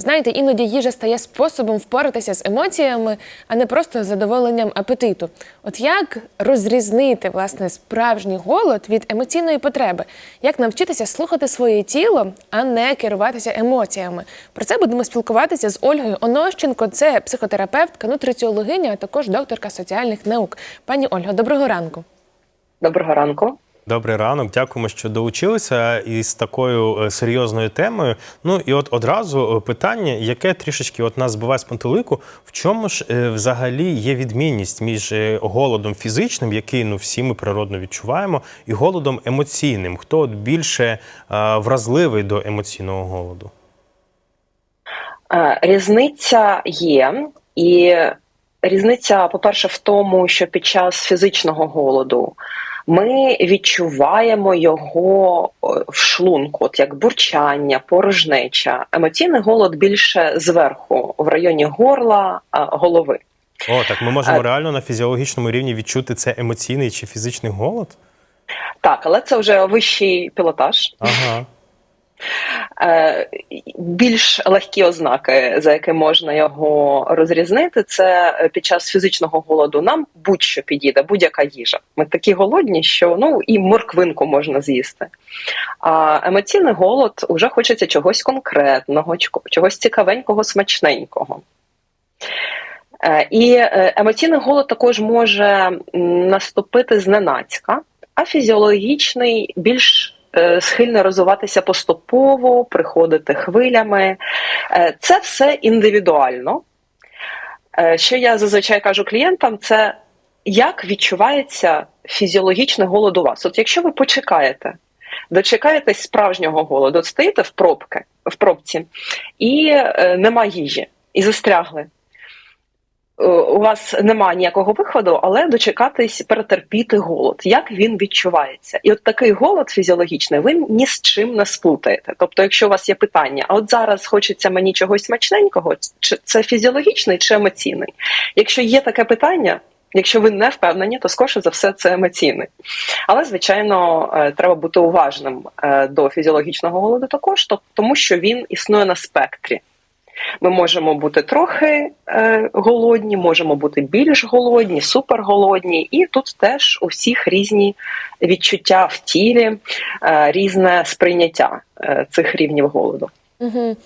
Знаєте, іноді їжа стає способом впоратися з емоціями, а не просто задоволенням апетиту. От як розрізнити власне справжній голод від емоційної потреби? Як навчитися слухати своє тіло, а не керуватися емоціями? Про це будемо спілкуватися з Ольгою Онощенко. Це психотерапевтка, нутриціологиня, а також докторка соціальних наук. Пані Ольго, доброго ранку. Доброго ранку. Добрий ранок, дякуємо, що долучилися із такою е, серйозною темою. Ну і от одразу е, питання, яке трішечки от нас збиває з пантелику, в чому ж е, взагалі є відмінність між голодом фізичним, який ну всі ми природно відчуваємо, і голодом емоційним? Хто от більше вразливий до емоційного голоду? Різниця є, і різниця, по-перше, в тому, що під час фізичного голоду ми відчуваємо його в шлунку, от як бурчання, порожнеча. Емоційний голод більше зверху, в районі горла, голови. О, так ми можемо Е, реально на фізіологічному рівні відчути це емоційний чи фізичний голод? Так, але це вже вищий пілотаж. Ага. Е, більш легкі ознаки, за якими можна його розрізнити, це під час фізичного голоду нам будь-що підійде, будь-яка їжа. Ми такі голодні, що ну і морквинку можна з'їсти. А емоційний голод уже хочеться чогось конкретного, чого- чогось цікавенького, смачненького. Е, І е, емоційний голод також може наступити зненацька, а фізіологічний більш е, схильний розвиватися поступово, приходити хвилями. Е, Це все індивідуально. Е, Що я зазвичай кажу клієнтам, це як відчувається фізіологічний голод у вас. От якщо ви почекаєте, дочекаєтесь справжнього голоду, стоїте в пробки, в пробці, і нема їжі, і застрягли. Е, У вас немає ніякого виходу, але дочекатись, перетерпіти голод. Як він відчувається? І от такий голод фізіологічний ви ні з чим не сплутаєте. Тобто, якщо у вас є питання, а от зараз хочеться мені чогось смачненького, чи це фізіологічний чи емоційний? Якщо є таке питання, якщо ви не впевнені, то скорше за все це емоційний. Але звичайно, е, треба бути уважним е, до фізіологічного голоду також, тому що він існує на спектрі. Ми можемо бути трохи е, голодні, можемо бути більш голодні, суперголодні, і тут теж у всіх різні відчуття в тілі, е, різне сприйняття е, цих рівнів голоду. Угу.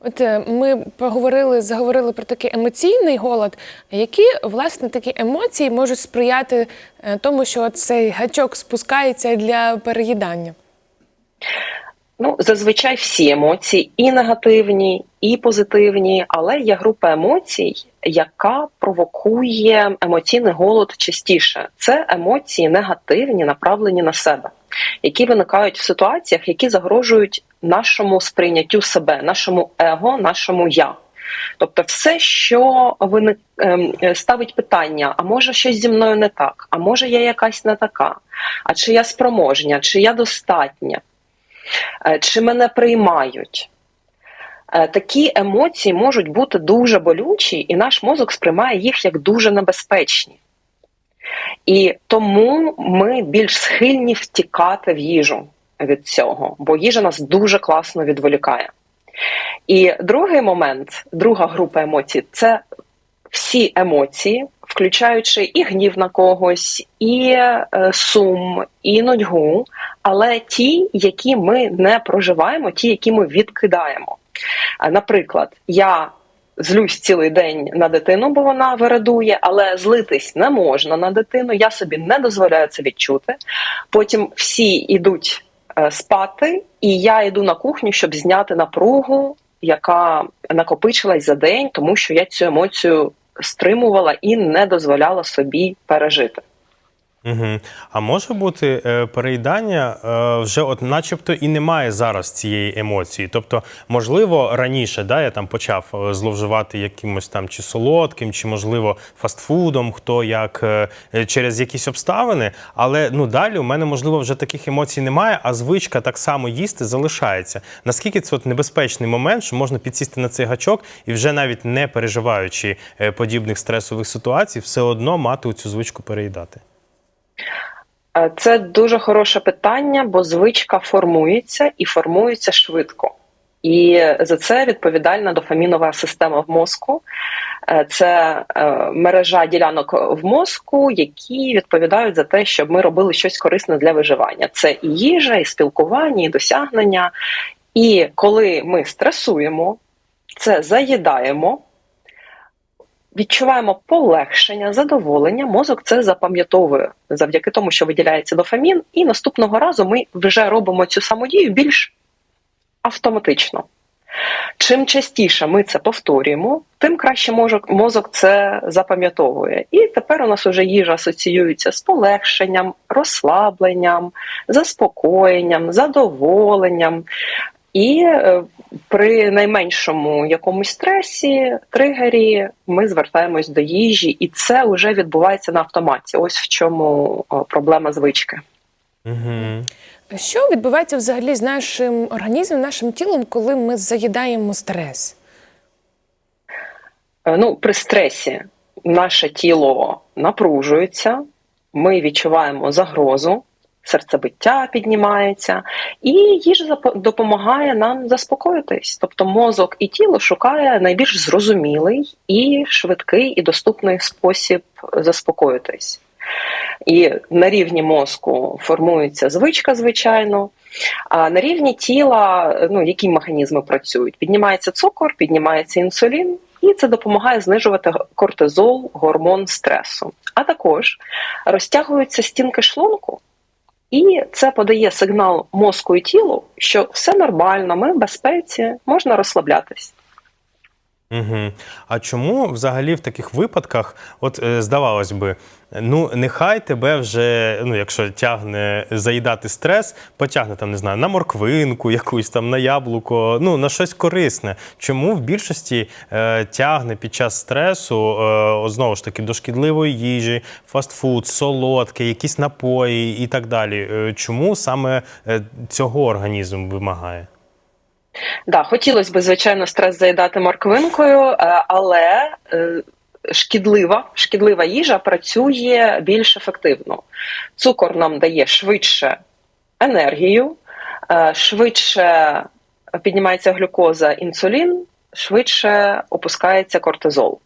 От е, ми поговорили, заговорили про такий емоційний голод. Які власне такі емоції можуть сприяти е, тому, що цей гачок спускається для переїдання? Ну, зазвичай всі емоції і негативні, і позитивні, але є група емоцій, яка провокує емоційний голод частіше. Це емоції негативні, направлені на себе, які виникають в ситуаціях, які загрожують нашому сприйняттю себе, нашому его, нашому я. Тобто, все, що виник, ем, е, ставить питання: а може щось зі мною не так, а може я якась не така, а чи я спроможня, чи я достатня. Е, чи мене приймають. Е, Такі емоції можуть бути дуже болючі, і наш мозок сприймає їх як дуже небезпечні. І тому ми більш схильні втікати в їжу від цього, бо їжа нас дуже класно відволікає. І другий момент, друга група емоцій це всі емоції, включаючи і гнів на когось, і е, сум, і нудьгу, але ті, які ми не проживаємо, ті, які ми відкидаємо. Наприклад, я злюсь цілий день на дитину, бо вона вирадує, але злитись не можна на дитину. Я собі не дозволяю це відчути. Потім всі йдуть е, спати, і я йду на кухню, щоб зняти напругу, яка накопичилась за день, тому що я цю емоцію стримувала і не дозволяла собі пережити. Угу. А може бути е, переїдання е, вже, от, начебто, і немає зараз цієї емоції. Тобто, можливо, раніше да, я там почав е, зловживати якимось там чи солодким, чи можливо фастфудом, хто як е, е, через якісь обставини. Але ну далі у мене можливо вже таких емоцій немає, а звичка так само їсти залишається. Наскільки це от небезпечний момент, що можна підсісти на цей гачок і вже навіть не переживаючи е, подібних стресових ситуацій, все одно мати цю звичку переїдати. Е, Це дуже хороше питання, бо звичка формується і формується швидко. І за це відповідальна дофамінова система в мозку. Е, Це е, мережа ділянок в мозку, які відповідають за те, щоб ми робили щось корисне для виживання. Це і їжа, і спілкування, і досягнення. І коли ми стресуємо, це заїдаємо, відчуваємо полегшення, задоволення, мозок це запам'ятовує завдяки тому, що виділяється дофамін, і наступного разу ми вже робимо цю саму дію більш автоматично. Чим частіше ми це повторюємо, тим краще мозок, це запам'ятовує. І тепер у нас вже їжа асоціюється з полегшенням, розслабленням, заспокоєнням, задоволенням. І е, при найменшому якомусь стресі, тригері, ми звертаємось до їжі, і це вже відбувається на автоматі. Ось в чому проблема звички. Угу. Що відбувається взагалі з нашим організмом, нашим тілом, коли ми заїдаємо стрес? Е, Ну, при стресі наше тіло напружується, ми відчуваємо загрозу, серцебиття піднімається, і їжа допомагає нам заспокоїтись. Тобто мозок і тіло шукає найбільш зрозумілий і швидкий і доступний спосіб заспокоїтись. І на рівні мозку формується звичка, звичайно. А на рівні тіла, ну які механізми працюють? Піднімається цукор, піднімається інсулін, і це допомагає знижувати кортизол, гормон стресу. А також розтягуються стінки шлунку, і це подає сигнал мозку і тілу, що все нормально, ми в безпеці, можна розслаблятись. Угу. А чому взагалі в таких випадках, от е, здавалось би, ну нехай тебе вже, ну якщо тягне заїдати стрес, потягне там, не знаю, на морквинку, якусь там на яблуко, ну на щось корисне. Чому в більшості е, тягне під час стресу е, знову ж таки до шкідливої їжі, фастфуд, солодке, якісь напої і так далі? Е, чому саме е, цього організм вимагає? Да, хотілося б, звичайно, стрес заїдати морквинкою, е, але е, шкідлива, шкідлива їжа працює більш ефективно. Цукор нам дає швидше енергію, е, швидше піднімається глюкоза, інсулін, швидше опускається кортизол.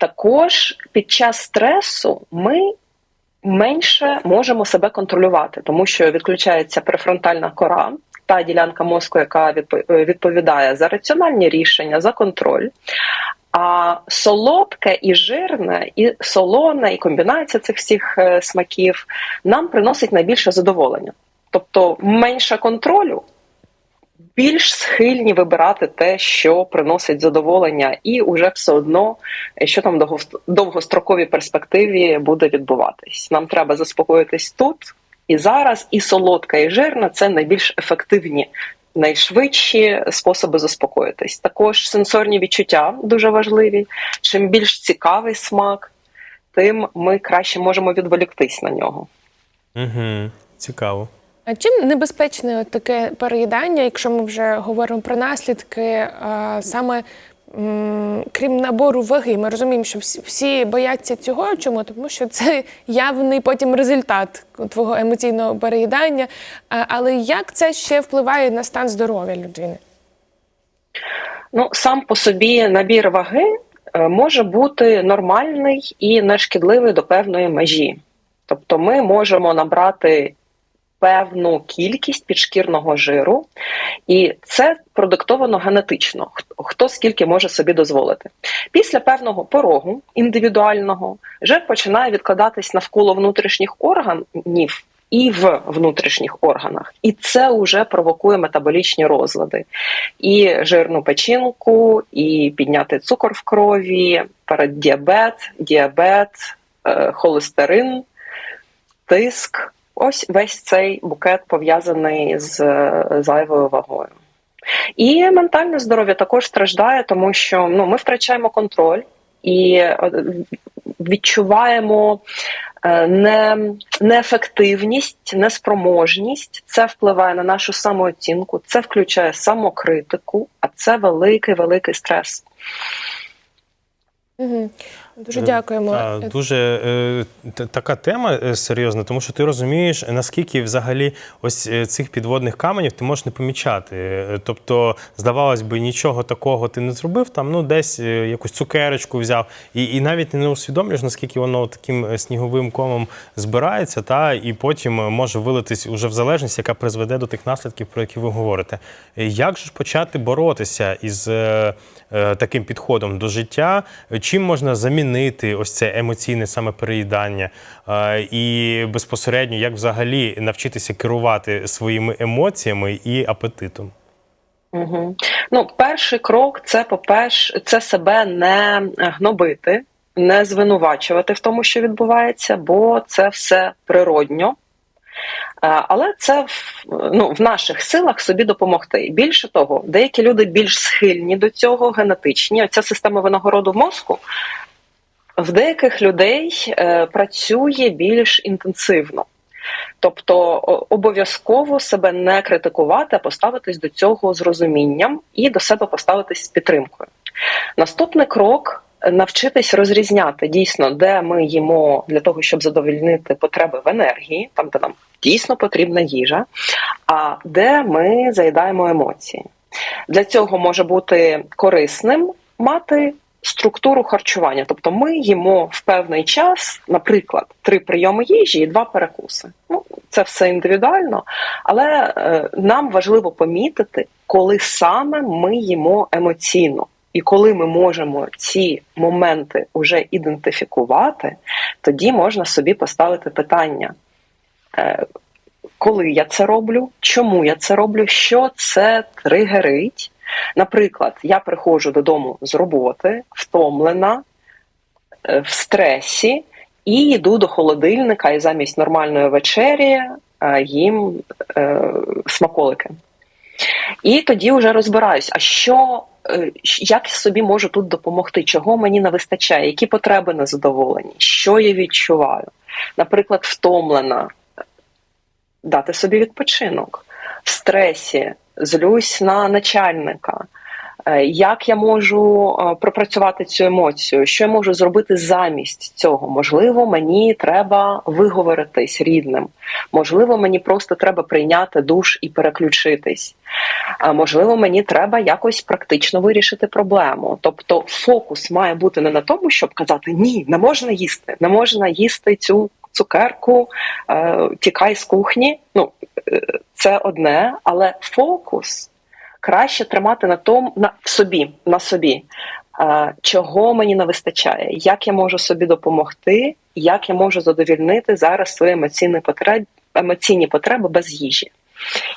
Також під час стресу ми менше можемо себе контролювати, тому що відключається префронтальна кора, та ділянка мозку, яка відпо- відповідає за раціональні рішення, за контроль. А солодке і жирне, і солоне, і комбінація цих всіх е, смаків нам приносить найбільше задоволення. Тобто менше контролю, більш схильні вибирати те, що приносить задоволення, і уже все одно, е, що там в довгостроковій перспективі буде відбуватись. Нам треба заспокоїтись тут і зараз, і солодка, і жирна це найбільш ефективні. Найшвидші способи заспокоїтись. Також сенсорні відчуття дуже важливі. Чим більш цікавий смак, тим ми краще можемо відволіктись на нього. Угу. Цікаво. А чим небезпечне таке переїдання, якщо ми вже говоримо про наслідки, саме крім набору ваги, ми розуміємо, що всі, бояться цього. Чому? Тому що це явний потім результат твого емоційного переїдання. Але як це ще впливає на стан здоров'я людини? Ну, сам по собі набір ваги е, може бути нормальний і нешкідливий до певної межі. Тобто ми можемо набрати певну кількість підшкірного жиру, і це продиктовано генетично, хто- скільки може собі дозволити. Після певного порогу індивідуального жир починає відкладатись навколо внутрішніх органів. І в внутрішніх органах, і це вже провокує метаболічні розлади, і жирну печінку, і підняти цукор в крові, переддіабет, діабет, е, холестерин, тиск. Ось весь цей букет пов'язаний з е, зайвою вагою. І ментальне здоров'я також страждає, тому що ну, ми втрачаємо контроль і е, відчуваємо е, не, неефективність, неспроможність. Це впливає на нашу самооцінку, це включає самокритику, а це великий великий стрес. Угу. Дуже дякуємо. Та, дуже е, така тема е, серйозна, тому що ти розумієш, наскільки взагалі ось е, цих підводних каменів ти можеш не помічати. Е, Тобто, здавалось би, нічого такого ти не зробив, там ну десь е, якусь цукерочку взяв, і, і навіть не усвідомлюєш, наскільки воно таким е, сніговим комом збирається, та і потім е, може вилитись уже в залежність, яка призведе до тих наслідків, про які ви говорите. Е, Як же ж почати боротися із е, е, таким підходом до життя? Чим можна замінити ось це емоційне саме переїдання? Е, І безпосередньо як взагалі навчитися керувати своїми емоціями і апетитом? Угу. Ну, перший крок це, по-перше, це себе не гнобити, не звинувачувати в тому, що відбувається, бо це все природньо. Е, Але це ну, в наших силах собі допомогти. Більше того, деякі люди більш схильні до цього, генетичні. Оця система винагороду мозку в деяких людей е, працює більш інтенсивно. Тобто обов'язково себе не критикувати, а поставитись до цього з розумінням і до себе поставитись з підтримкою. Наступний крок навчитись розрізняти дійсно, де ми їмо для того, щоб задовольнити потреби в енергії, там де нам дійсно потрібна їжа, а де ми заїдаємо емоції. Для цього може бути корисним мати структуру харчування. Тобто ми їмо в певний час, наприклад, три прийоми їжі і два перекуси. Ну, це все індивідуально, але е, нам важливо помітити, коли саме ми їмо емоційно. І коли ми можемо ці моменти вже ідентифікувати, тоді можна собі поставити питання, е, коли я це роблю, чому я це роблю, що це тригерить. Наприклад, я приходжу додому з роботи, втомлена, е, в стресі, і йду до холодильника і замість нормальної вечері е, їм е, смаколики. І тоді вже розбираюсь, а що, е, як я собі можу тут допомогти, чого мені не вистачає, які потреби не задоволені, що я відчуваю. Наприклад, втомлена, дати собі відпочинок, в стресі, злюсь на начальника. Е, Як я можу е, пропрацювати цю емоцію? Що я можу зробити замість цього? Можливо, мені треба виговоритись рідним. Можливо, мені просто треба прийняти душ і переключитись. А можливо, мені треба якось практично вирішити проблему. Тобто, фокус має бути не на тому, щоб казати ні, не можна їсти, не можна їсти цю цукерку, е, тікай з кухні. Ну е, це одне, але фокус краще тримати на тому на в собі, на собі. Е, Чого мені не вистачає, як я можу собі допомогти, як я можу задовільнити зараз свої емоційні потреби, емоційні потреби без їжі.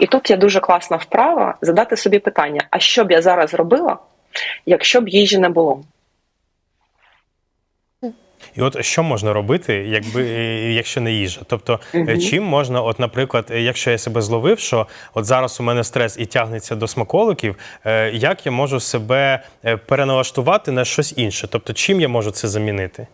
І тут є дуже класна вправа задати собі питання: а що б я зараз робила, якщо б їжі не було? І от що можна робити, якби якщо не їжа? Тобто, е, чим можна, от, наприклад, е, якщо я себе зловив, що от зараз у мене стрес і тягнеться до смаколиків, е, як я можу себе переналаштувати на щось інше? Тобто, чим я можу це замінити?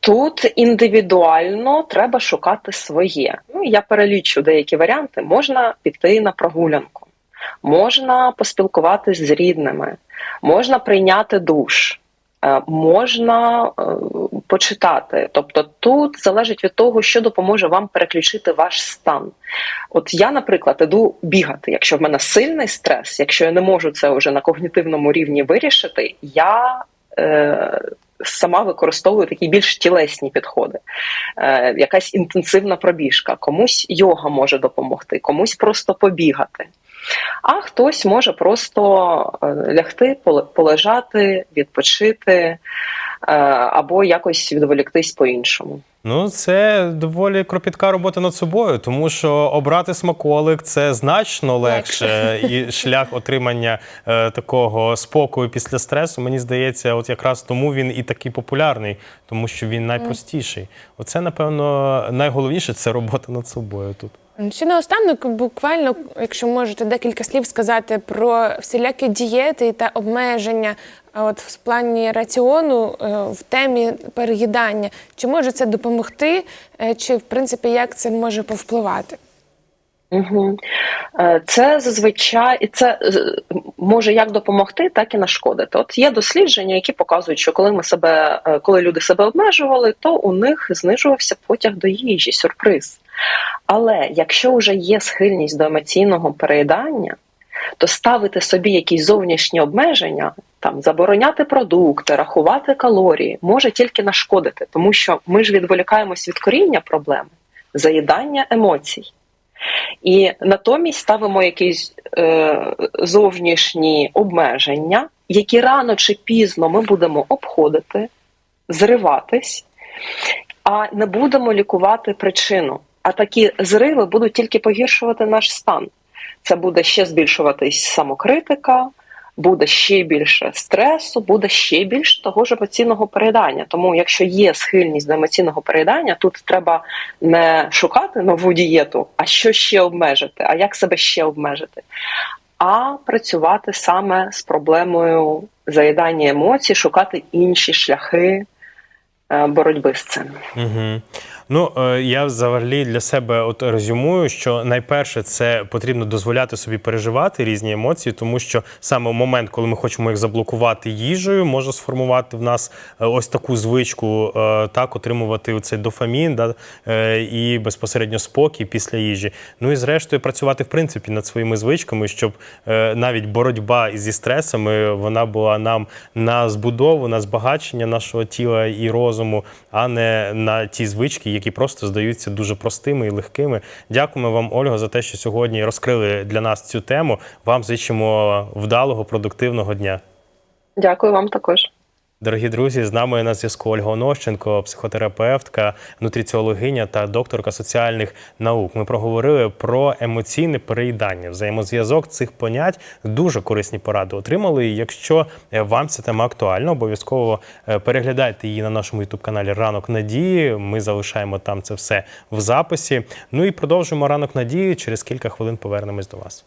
Тут індивідуально треба шукати своє. Ну, я перелічу деякі варіанти. Можна піти на прогулянку, можна поспілкуватись з рідними, можна прийняти душ, можна е, почитати. Тобто тут залежить від того, що допоможе вам переключити ваш стан. От я, наприклад, іду бігати. Якщо в мене сильний стрес, якщо я не можу це вже на когнітивному рівні вирішити, я. Е, Сама використовую такі більш тілесні підходи, е, якась інтенсивна пробіжка, комусь йога може допомогти, комусь просто побігати. А хтось може просто е, лягти, полежати, відпочити е, або якось відволіктись по-іншому. Ну, це доволі кропітка робота над собою, тому що обрати смаколик це значно легше, і шлях отримання е, такого спокою після стресу, мені здається, от якраз тому він і такий популярний, тому що він найпростіший. Оце, напевно, найголовніше це робота над собою тут. Ще наостанок, буквально, якщо можете декілька слів сказати про всілякі дієти та обмеження, от в плані раціону е, в темі переїдання, чи може це допомогти, е, чи в принципі як це може повпливати? Угу. Це зазвичай і це може як допомогти, так і нашкодити. От є дослідження, які показують, що коли ми себе, коли люди себе обмежували, то у них знижувався потяг до їжі, сюрприз. Але якщо вже є схильність до емоційного переїдання, то ставити собі якісь зовнішні обмеження, там забороняти продукти, рахувати калорії, може тільки нашкодити, тому що ми ж відволікаємось від коріння проблеми заїдання емоцій. І натомість ставимо якісь е, зовнішні обмеження, які рано чи пізно ми будемо обходити, зриватись, а не будемо лікувати причину. А такі зриви будуть тільки погіршувати наш стан. Це буде ще збільшуватись самокритика, буде ще більше стресу, буде ще більше того ж емоційного переїдання. Тому, якщо є схильність до емоційного переїдання, тут треба не шукати нову дієту, а що ще обмежити, а як себе ще обмежити, а працювати саме з проблемою заїдання емоцій, шукати інші шляхи боротьби з цим. Угу. Ну, е, я взагалі для себе от резюмую, що найперше це потрібно дозволяти собі переживати різні емоції, тому що саме момент, коли ми хочемо їх заблокувати їжею, може сформувати в нас е, ось таку звичку, е, так, отримувати цей дофамін да, е, і безпосередньо спокій після їжі. Ну і зрештою працювати в принципі над своїми звичками, щоб е, навіть боротьба зі стресами вона була нам на збудову, на збагачення нашого тіла і розуму, а не на ті звички, які просто здаються дуже простими і легкими. Дякуємо вам, Ольга, за те, що сьогодні розкрили для нас цю тему. Вам зичимо вдалого, продуктивного дня. Дякую вам також. Дорогі друзі, з нами на зв'язку Ольга Онощенко, психотерапевтка, нутриціологиня та докторка соціальних наук. Ми проговорили про емоційне переїдання, взаємозв'язок цих понять. Дуже корисні поради отримали. Якщо е, вам ця тема актуальна, обов'язково е, переглядайте її на нашому ютуб каналі Ранок Надії. Ми залишаємо там це все в записі. Ну і продовжуємо ранок надії. Через кілька хвилин повернемось до вас.